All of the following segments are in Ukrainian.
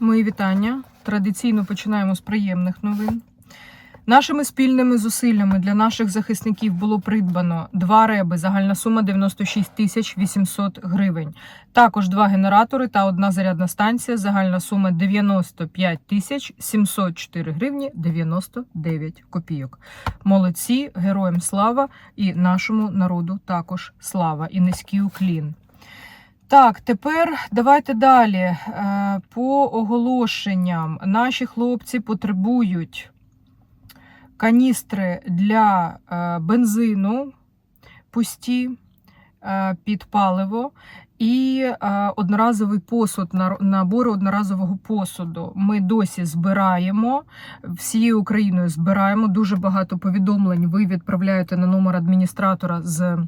Мої вітання. Традиційно починаємо з приємних новин. Нашими спільними зусиллями для наших захисників було придбано два реби, загальна сума 96 тисяч 800 гривень. Також два генератори та одна зарядна станція, загальна сума 95 тисяч 704 гривні 99 копійок. Молодці, героям слава і нашому народу також слава і низький уклін. Так, тепер давайте далі. Е, По оголошенням наші хлопці потребують каністри для е, бензину пусті е, під паливо. І одноразовий посуд, набори одноразового посуду. Ми досі збираємо всією Україною збираємо. Дуже багато повідомлень ви відправляєте на номер адміністратора з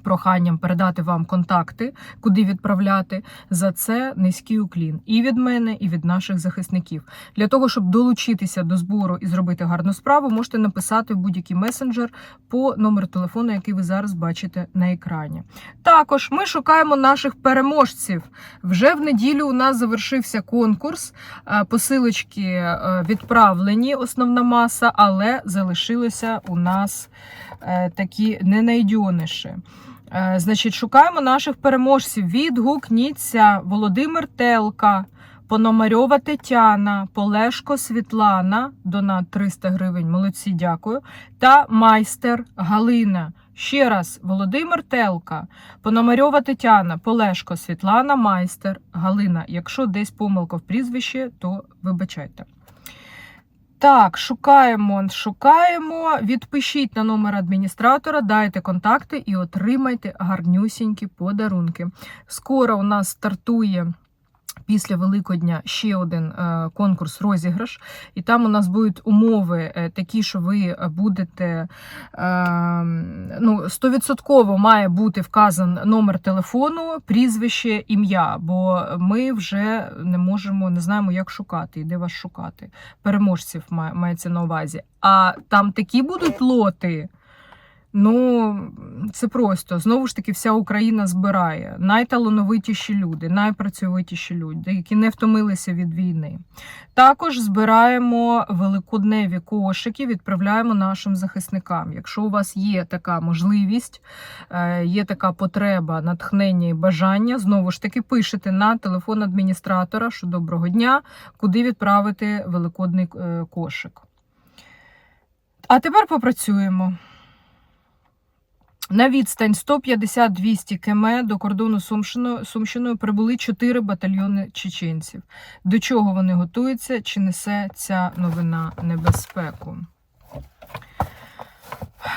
проханням передати вам контакти, куди відправляти. За це низький уклін і від мене, і від наших захисників. Для того, щоб долучитися до збору і зробити гарну справу, можете написати в будь-який месенджер по номеру телефону, який ви зараз бачите на екрані. Також ми шукаємо наших переможців. Вже в неділю у нас завершився конкурс. Е, Посилочки е, відправлені, основна маса, але залишилися у нас е, такі ненайдьониші. Е, Значить, шукаємо наших переможців. Відгукніться Володимир Телка, Пономарьова Тетяна, Полешко Світлана, донат 300 гривень. Молодці, дякую. Та майстер Галина. Ще раз, Володимир Телка, Пономарьова Тетяна, Полешко Світлана, майстер Галина. Якщо десь помилка в прізвищі, то вибачайте. Так, шукаємо, шукаємо. Відпишіть на номер адміністратора, дайте контакти і отримайте гарнюсінькі подарунки. Скоро у нас стартує. Після Великодня ще один е, конкурс розіграш, і там у нас будуть умови е, такі, що ви будете е, ну, 100% має бути вказан номер телефону, прізвище, ім'я, бо ми вже не можемо, не знаємо, як шукати і де вас шукати. Переможців має- мається на увазі. А там такі будуть лоти. Ну, це просто. Знову ж таки, вся Україна збирає. Найталановитіші люди, найпрацьовитіші люди, які не втомилися від війни. Також збираємо великодневі кошики, відправляємо нашим захисникам. Якщо у вас є така можливість, е, є така потреба, натхнення і бажання, знову ж таки, пишете на телефон адміністратора, що доброго дня, куди відправити великодний е, кошик. А тепер попрацюємо. На відстань 150-200 км до кордону Сумщиною, Сумщиною прибули 4 батальйони чеченців. До чого вони готуються? Чи несе ця новина небезпеку?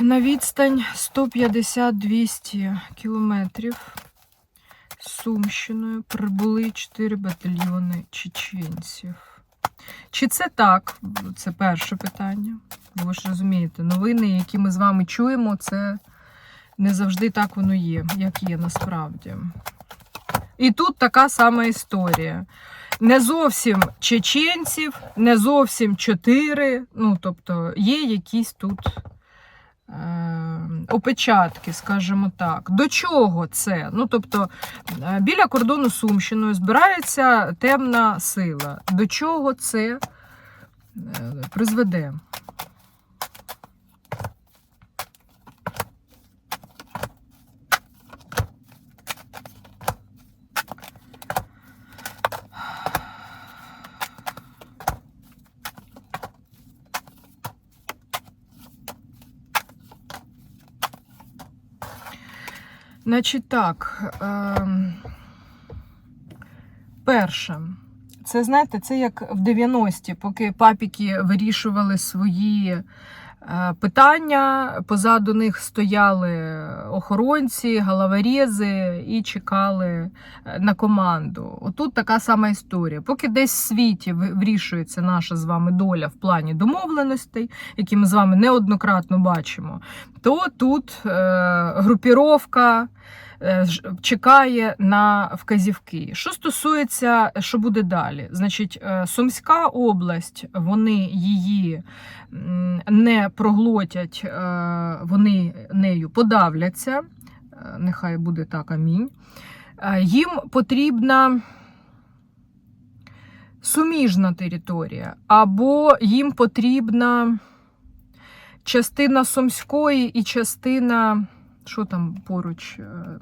На відстань 150-200 кілометрів Сумщиною прибули 4 батальйони чеченців. Чи це так? Це перше питання. Ви ж розумієте, новини, які ми з вами чуємо, це не завжди так воно є, як є насправді. І тут така сама історія. Не зовсім чеченців, не зовсім чотири. Ну, тобто, є якісь тут е, опечатки, скажімо так. До чого це? Ну, тобто, е, біля кордону Сумщиною збирається темна сила. До чого це е, призведе? Значить так. е, Перше, це знаєте, це як в 90-ті, поки папіки вирішували свої питання. Позаду них стояли охоронці, головорези і чекали е, на команду. Отут така сама історія. Поки десь в світі вирішується наша з вами доля в плані домовленостей, які ми з вами неоднократно бачимо, то тут е, групіровка е, чекає на вказівки. Що стосується, що буде далі, значить, е, Сумська область, вони її не проглотять, е, вони нею подавляться. Е, Нехай буде так, амінь. Е, Їм потрібна суміжна територія, або їм потрібна частина Сумської і частина, що там поруч. е,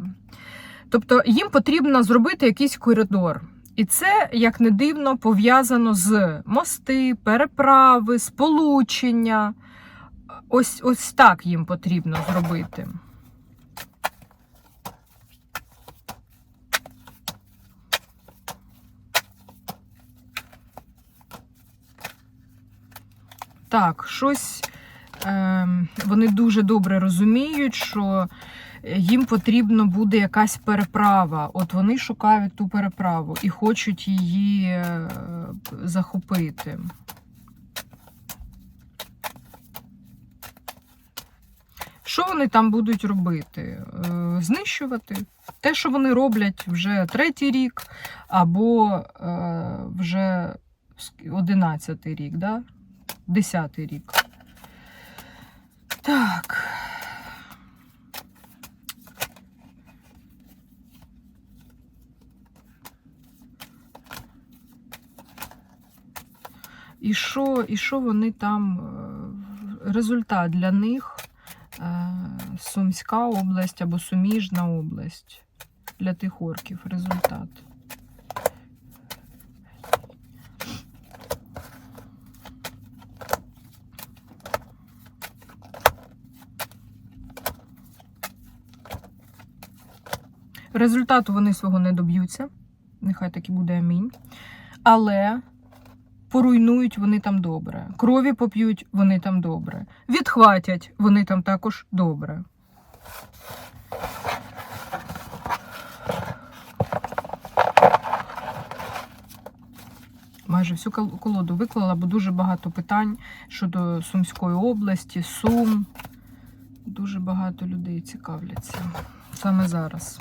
Тобто їм потрібно зробити якийсь коридор. І це, як не дивно, пов'язано з мости, переправи, сполучення. Ось, ось так їм потрібно зробити. Так, щось вони дуже добре розуміють, що їм потрібно буде якась переправа. От вони шукають ту переправу і хочуть її е, захопити. Що вони там будуть робити? Е, Знищувати те, що вони роблять вже третій рік, або е, вже одинадцятий рік, да? десятий рік. Так. І що, і що вони там? е, Результат для них е, Сумська область або Суміжна область для тих орків. Результат. Результату вони свого не доб'ються. Нехай так і буде амінь. Але поруйнують вони там добре. Крові поп'ють вони там добре. Відхватять вони там також добре. Майже всю колоду виклала, бо дуже багато питань щодо Сумської області, Сум. Дуже багато людей цікавляться саме зараз.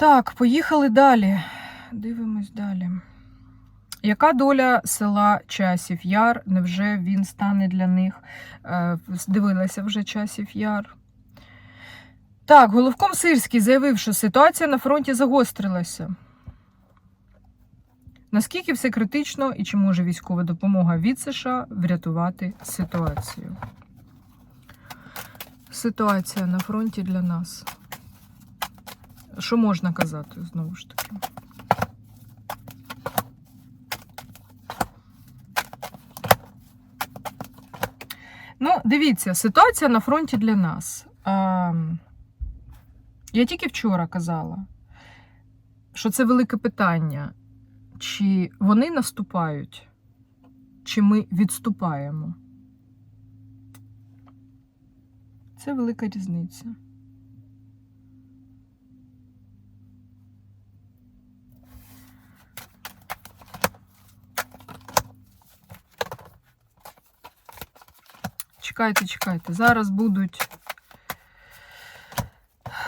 Так, поїхали далі. Дивимось далі. Яка доля села Часів Яр? Невже він стане для них? Е, Дивилася вже Часів Яр. Так, головком Сирський заявив, що ситуація на фронті загострилася. Наскільки все критично і чи може військова допомога від США врятувати ситуацію? Ситуація на фронті для нас. Що можна казати знову ж таки? Ну, дивіться, ситуація на фронті для нас. А, я тільки вчора казала, що це велике питання. Чи вони наступають, чи ми відступаємо? Це велика різниця. Чекайте, чекайте. Зараз будуть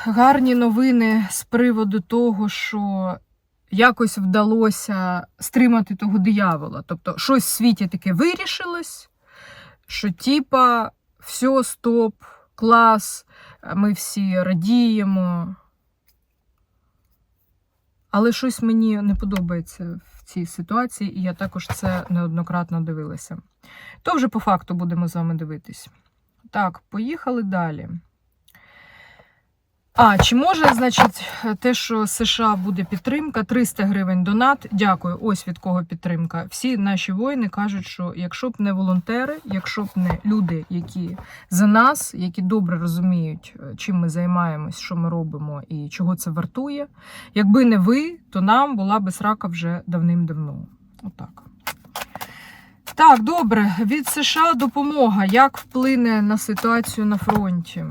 гарні новини з приводу того, що якось вдалося стримати того диявола. Тобто, щось в світі таке вирішилось, що типа, все, стоп, клас, ми всі радіємо. Але щось мені не подобається в цій ситуації, і я також це неоднократно дивилася. То вже по факту будемо з вами дивитись. Так, поїхали далі. А, чи може, значить, те, що США буде підтримка, 300 гривень донат. Дякую, ось від кого підтримка. Всі наші воїни кажуть, що якщо б не волонтери, якщо б не люди, які за нас, які добре розуміють, е, чим ми займаємось, що ми робимо і чого це вартує, якби не ви, то нам була би срака вже давним-давно. Отак. Так, добре. Від США допомога. Як вплине на ситуацію на фронті?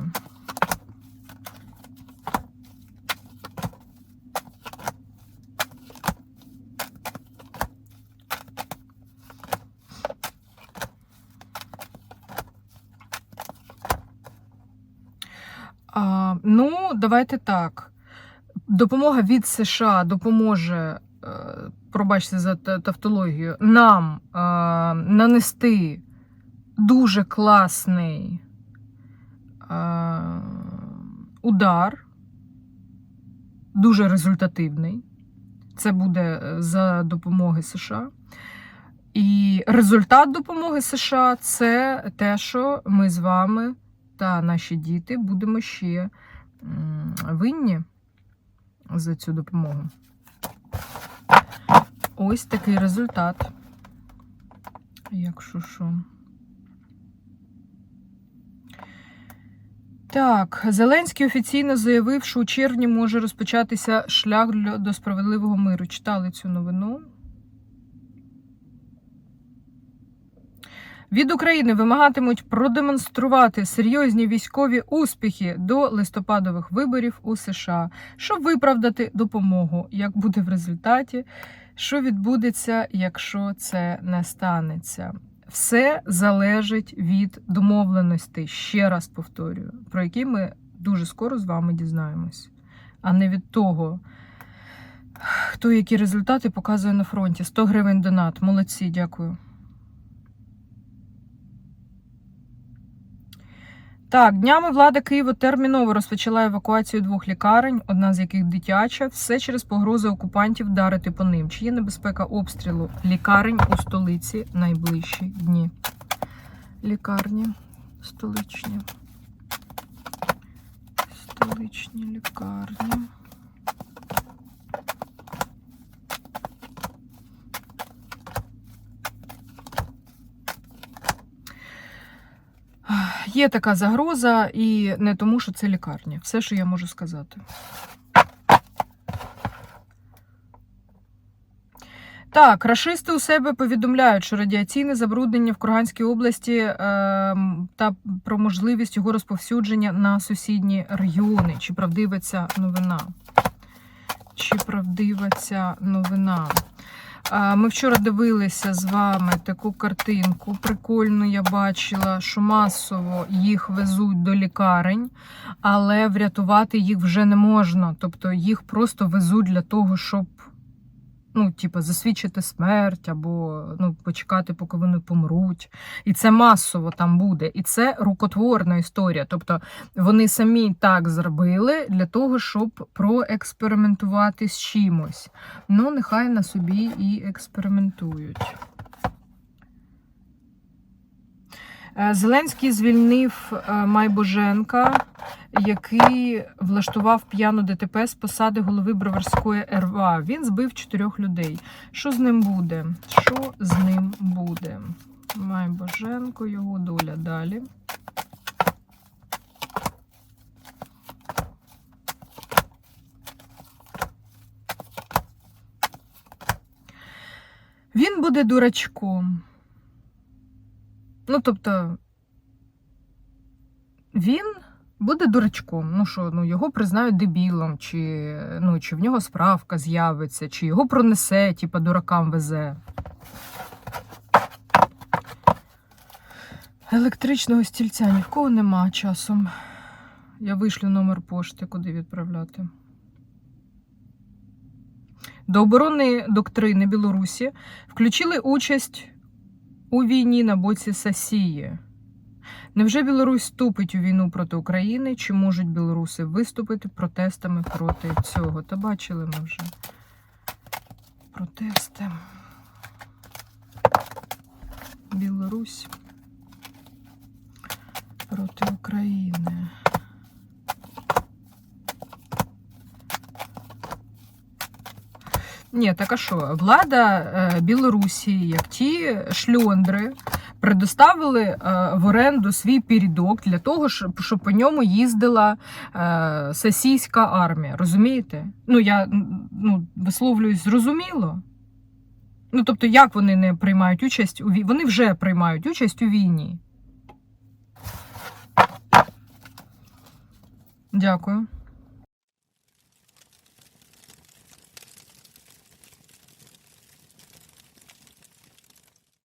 А, ну, давайте так. Допомога від США допоможе, е, пробачте за тавтологію, нам е, нанести дуже класний е, удар, дуже результативний. Це буде за допомоги США. І результат допомоги США це те, що ми з вами та наші діти будемо ще винні за цю допомогу. Ось такий результат. Якщо що. Так, Зеленський офіційно заявив, що у червні може розпочатися шлях до справедливого миру. Читали цю новину. Від України вимагатимуть продемонструвати серйозні військові успіхи до листопадових виборів у США, щоб виправдати допомогу, як буде в результаті, що відбудеться, якщо це не станеться. Все залежить від домовленостей, ще раз повторюю, про які ми дуже скоро з вами дізнаємось, а не від того, хто які результати показує на фронті. 100 гривень донат. Молодці, дякую. Так, днями влада Києва терміново розпочала евакуацію двох лікарень, одна з яких дитяча, все через погрози окупантів вдарити по ним. Чи є небезпека обстрілу лікарень у столиці найближчі дні? Лікарні столичні. Столичні лікарні. Є така загроза, і не тому, що це лікарня. Все, що я можу сказати. Так, рашисти у себе повідомляють, що радіаційне забруднення в Курганській області е, та про можливість його розповсюдження на сусідні регіони. Чи правдива ця новина? Чи правдива ця новина? Ми вчора дивилися з вами таку картинку. Прикольну я бачила, що масово їх везуть до лікарень, але врятувати їх вже не можна. Тобто їх просто везуть для того, щоб ну, типу, засвідчити смерть або ну, почекати, поки вони помруть. І це масово там буде. І це рукотворна історія. Тобто вони самі так зробили для того, щоб проекспериментувати з чимось. Ну, нехай на собі і експериментують. Е, Зеленський звільнив е, Майбоженка, який влаштував п'яну ДТП з посади голови Броварської РВА. Він збив чотирьох людей. Що з ним буде? Що з ним буде? Майбоженко, його доля далі. Він буде дурачком. Ну, тобто, він буде дурачком. Ну що, ну його признають дебілом, чи, ну, чи в нього справка з'явиться, чи його пронесе, типа дуракам везе. Електричного стільця ні в кого нема часом. Я вишлю номер пошти, куди відправляти. До оборонної доктрини Білорусі включили участь у війні на боці Сасії. Невже Білорусь вступить у війну проти України? Чи можуть білоруси виступити протестами проти цього? Та бачили ми вже протести. Білорусь проти України. Ні, так а що? Влада е, Білорусі, як ті шльондри, предоставили е, в оренду свій передок для того, щоб, по ньому їздила е, сесійська армія. Розумієте? Ну, я ну, висловлююсь зрозуміло. Ну, тобто, як вони не приймають участь у війні? Вони вже приймають участь у війні. Дякую.